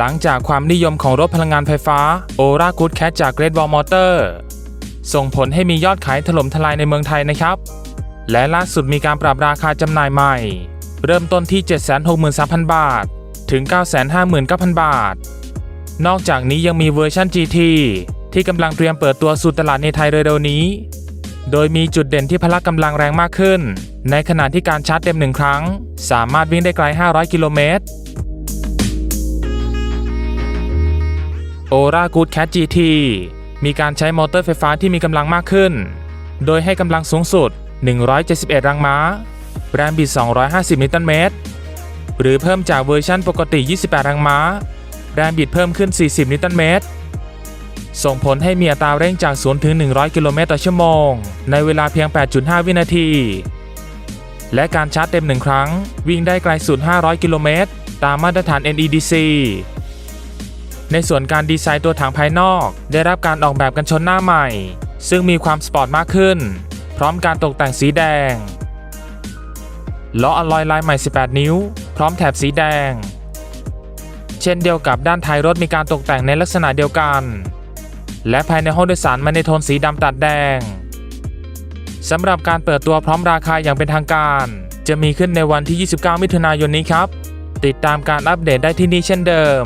หลังจากความนิยมของรถพลังงานไฟฟ้า Ora Good Cat จาก Great Wall Motor ส่งผลให้มียอดขายถล่มทลายในเมืองไทยนะครับ และล่าสุดมีการปรับราคาจำหน่ายใหม่ เริ่มต้นที่ 763,000 บาท ถึง 959,000 บาท นอกจากนี้ยังมีเวอร์ชัน GT ที่กำลังเตรียมเปิดตัวสู่ตลาดในไทยเร็วๆนี้ โดยมีจุดเด่นที่พละกำลังแรงมากขึ้น ในขณะที่การชาร์จเต็มหนึ่งครั้ง สามารถวิ่งได้ไกล 500 กิโลเมตร Ora Good Cat GT มีการใช้มอเตอร์ไฟฟ้าที่มีกำลังมากขึ้น โดยให้กำลังสูงสุด 171 แรงม้า แรงบิด 250 นิวตันเมตร หรือเพิ่มจากเวอร์ชันปกติ 28 แรงม้า แรงบิดเพิ่มขึ้น 40 นิวตันเมตร ส่งผลให้มีอัตราเร่งจาก 0 ถึง 100 กิโลเมตรต่อชั่วโมง ในเวลาเพียง 8.5 วินาที และการชาร์จเต็ม1ครั้ง วิ่งได้ไกลสุด 500 กิโลเมตร ตามมาตรฐาน NEDC ในส่วนการดีไซน์ตัวถังภายนอก ได้รับการออกแบบกันชนหน้าใหม่ ซึ่งมีความสปอร์ตมากขึ้น พร้อมการตกแต่งสีแดงล้ออลลอยลายใหม่ 18 นิ้ว พร้อมแถบสีแดง เช่นเดียวกับด้านท้ายรถมีการตกแต่งในลักษณะเดียวกัน และภายในห้องโดยสารมาในโทนสีดำตัดแดงสำหรับการเปิดตัวพร้อมราคาอย่างเป็นทางการ จะมีขึ้นในวันที่ 29 มิถุนายนนี้ครับ ติดตามการอัปเดตได้ที่นี่เช่นเดิม